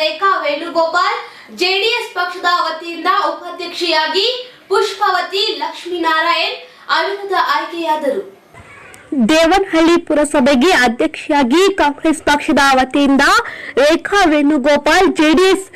ರೇಖಾ Venugopal, JDS ಪಕ್ಷದ ವತಿಯಿಂದ ಉಪಾಧ್ಯಕ್ಷೆಯಾಗಿ ಪುಷ್ಪವತಿ ಲಕ್ಷ್ಮೀನಾರಾಯಣ್ ಅವಿರೋಧ ಆಯ್ಕೆಯಾದರು. ದೇವನಹಳ್ಳಿ ಪುರಸಭೆಗೆ ಅಧ್ಯಕ್ಷೆಯಾಗಿ ಕಾಂಗ್ರೆಸ್ ಪಕ್ಷದ ವತಿಯಿಂದ ರೇಖಾ ವೇಣುಗೋಪಾಲ್, ಜೆಡಿಎಸ್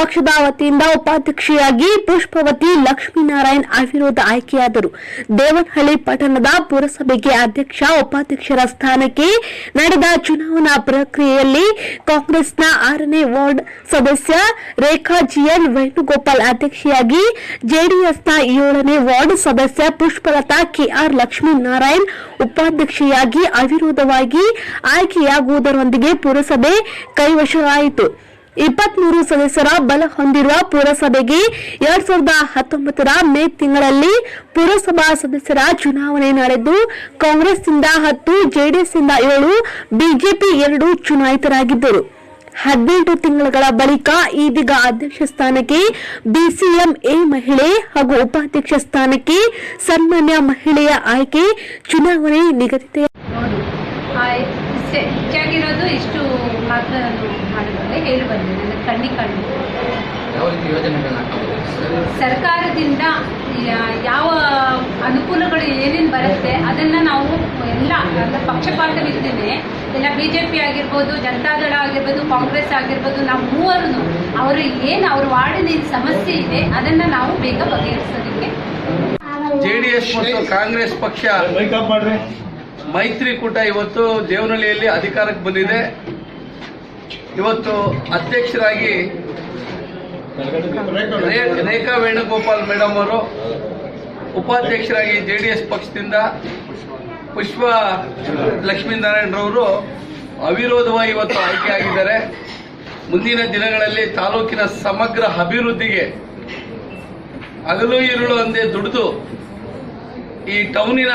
ಪಕ್ಷದ ವತಿಯಿಂದ ಉಪಾಧ್ಯಕ್ಷೆಯಾಗಿ ಪುಷ್ಪವತಿ ಲಕ್ಷ್ಮೀನಾರಾಯಣ್ ಅವಿರೋಧ ಆಯ್ಕೆಯಾದರು. ದೇವನಹಳ್ಳಿ ಪಟ್ಟಣದ ಪುರಸಭೆಗೆ ಅಧ್ಯಕ್ಷ, ಉಪಾಧ್ಯಕ್ಷರ ಸ್ಥಾನಕ್ಕೆ ನಡೆದ ಚುನಾವಣಾ ಪ್ರಕ್ರಿಯೆಯಲ್ಲಿ ಕಾಂಗ್ರೆಸ್ನ ಆರನೇ ವಾರ್ಡ್ ಸದಸ್ಯ ರೇಖಾ ಜಿಎನ್ ವೇಣುಗೋಪಾಲ್ ಅಧ್ಯಕ್ಷೆಯಾಗಿ ಜೆಡಿಎಸ್ನ ಏಳನೇ ವಾರ್ಡ್ ಸದಸ್ಯ ಪುಷ್ಪಲತಾ ಕೆಆರ್ ಲಕ್ಷ್ಮೀನಾರಾಯಣ್ ಉಪಾಧ್ಯಕ್ಷೆಯಾಗಿ ಅವಿರೋಧವಾಗಿ ಆಯ್ಕೆಯಾಗುವುದರೊಂದಿಗೆ ಪುರಸಭೆ ಕೈವಶವಾಯಿತು ಇಪ್ಪತ್ಮೂರು ಸದಸ್ಯರ ಬಲ ಹೊಂದಿರುವ ಪುರಸಭೆಗೆ ಎರಡ್ ಸಾವಿರದ ಹತ್ತೊಂಬತ್ತರ ಮೇ ತಿಂಗಳಲ್ಲಿ ಪುರಸಭಾ ಸದಸ್ಯರ ಚುನಾವಣೆ ನಡೆದು ಕಾಂಗ್ರೆಸ್ನಿಂದ ಹತ್ತು, ಜೆಡಿಎಸ್ನಿಂದ ಏಳು, ಬಿಜೆಪಿ ಎರಡು ಚುನಾಯಿತರಾಗಿದ್ದರು. ಹದಿನೆಂಟು ತಿಂಗಳ ಬಳಿಕ ಇದೀಗ ಅಧ್ಯಕ್ಷ ಸ್ಥಾನಕ್ಕೆ ಬಿಸಿಎಂ ಎ ಮಹಿಳೆ ಹಾಗೂ ಉಪಾಧ್ಯಕ್ಷ ಸ್ಥಾನಕ್ಕೆ ಸನ್ಮಾನ್ಯ ಮಹಿಳೆಯ ಆಯ್ಕೆ ಚುನಾವಣೆ ನಿಗದಿತ ಹೆಚ್ಚಾಗಿರೋದು ಇಷ್ಟು ಮಾತ್ರ ನಾನು ಮಾಡಿದ್ದೆ ಹೇಳಿ ಬಂದೆ ನನ್ನ ಕಣ್ಣಿ ಕಂಡು ಯಾವ ರೀತಿ ಯೋಜನೆಗಳನ್ನ ಹಾಕೊಂಡಿದ್ದೀರಿ ಸರ್ಕಾರದಿಂದ ಯಾವ ಅನುಕೂಲಗಳು ಏನೇನು ಬರುತ್ತೆ ಅದನ್ನ ನಾವು ಎಲ್ಲ ಅಂದ್ರೆ ಪಕ್ಷಪಾತವಿದ್ದೇನೆ ಇಲ್ಲ ಬಿ ಜೆ ಪಿ ಆಗಿರ್ಬೋದು ಜನತಾದಳ ಆಗಿರ್ಬೋದು ಕಾಂಗ್ರೆಸ್ ಆಗಿರ್ಬೋದು ನಾವು ಮೂವರು ಅವರು ಏನು ಅವ್ರ ವಾರ್ಡಿನ ಸಮಸ್ಯೆ ಇದೆ ಅದನ್ನ ನಾವು ಬೇಗ ಬಗೆಹರಿಸೋದಕ್ಕೆ. ಜೆಡಿಎಸ್ ಮತ್ತು ಕಾಂಗ್ರೆಸ್ ಪಕ್ಷ ಮೈತ್ರಿಕೂಟ ಇವತ್ತು ದೇವನಹಳ್ಳಿಯಲ್ಲಿ ಅಧಿಕಾರಕ್ಕೆ ಬಂದಿದೆ. ಇವತ್ತು ಅಧ್ಯಕ್ಷರಾಗಿ ರೇಖಾ ವೇಣುಗೋಪಾಲ್ ಮೇಡಮ್ ಅವರು, ಉಪಾಧ್ಯಕ್ಷರಾಗಿ ಜೆಡಿಎಸ್ ಪಕ್ಷದಿಂದ ಪುಷ್ಪ ಲಕ್ಷ್ಮೀನಾರಾಯಣರವರು ಅವಿರೋಧವಾಗಿ ಇವತ್ತು ಆಯ್ಕೆಯಾಗಿದ್ದಾರೆ ಮುಂದಿನ ದಿನಗಳಲ್ಲಿ ತಾಲೂಕಿನ ಸಮಗ್ರ ಅಭಿವೃದ್ಧಿಗೆ ಹಗಲು ಇರುಳು ಅಂದೇ ದುಡಿದು ಈ ಟೌನಿನ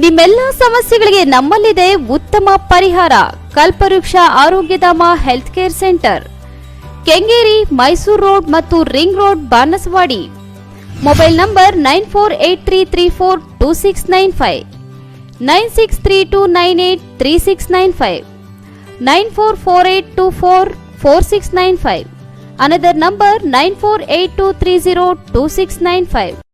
ನಿಮ್ಮೆಲ್ಲ ಸಮಸ್ಯೆಗಳಿಗೆ ನಮ್ಮಲ್ಲಿದೆ ಉತ್ತಮ ಪರಿಹಾರ. Kalpavriksha Arogyadhama health care centre. Kengeri, Mysuru road ಮತ್ತು ring road, Banasavadi. Mobile number nine four eight three three four two six nine five. Nine six three two nine eight three six nine five. Nine four four eight two four four six nine five. Another number nine four eight two three zero two six nine five.